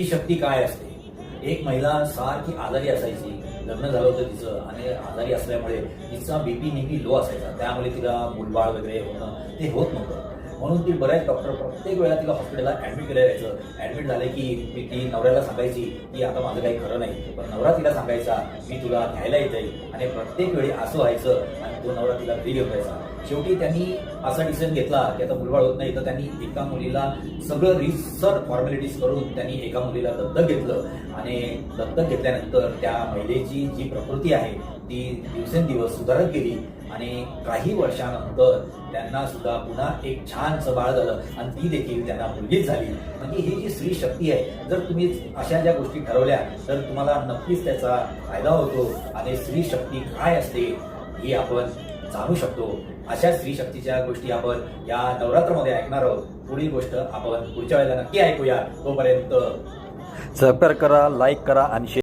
ही शक्ती काय असते? एक महिला सारखी आजारी असायची. लग्न झालं होतं तिचं आणि आजारी असल्यामुळे तिचा बीपी नेहमी लो असायचा. त्यामुळे तिला मुलबाळ वगैरे होणं ते होत नव्हतं. म्हणून ती बऱ्याच डॉक्टर प्रत्येक वेळा तिला हॉस्पिटलला ऍडमिट केलं जायचं ऍडमिट झाले की ती ती नवऱ्याला सांगायची की आता माझं काही खरं नाही पण नवरा तिला सांगायचा मी तुला घ्यायला येते आणि प्रत्येक वेळी असं व्हायचं तो नवरा तिला घरी घेऊन शेवटी त्यांनी असा डिसिजन घेतला की आता मुलबाळ होत नाही. तर त्यांनी एका मुलीला सगळं रिसर फॉर्मॅलिटीज करून त्यांनी एका मुलीला दत्तक घेतलं. आणि दत्तक घेतल्यानंतर त्या महिलेची जी प्रकृती आहे ती दिवसेंदिवस सुधारत गेली. आणि काही वर्षानंतर त्यांना सुद्धा पुन्हा एक छानसं बाळ झालं. आणि ती देखील त्यांना मुलगीच झाली. म्हणजे ही जी स्त्री शक्ती आहे जर तुम्ही अशा ज्या गोष्टी ठरवल्या तर तुम्हाला नक्कीच त्याचा फायदा होतो. आणि स्त्री शक्ती काय असते ही आपण जाणू शकतो. अशा स्त्री शक्तीच्या गोष्टी आपण या नवरात्रमध्ये ऐकणार आहोत. पुढील गोष्ट आपण पुढच्या वेळेला नक्की ऐकूया. तोपर्यंत सहकार करा लाईक करा आणि share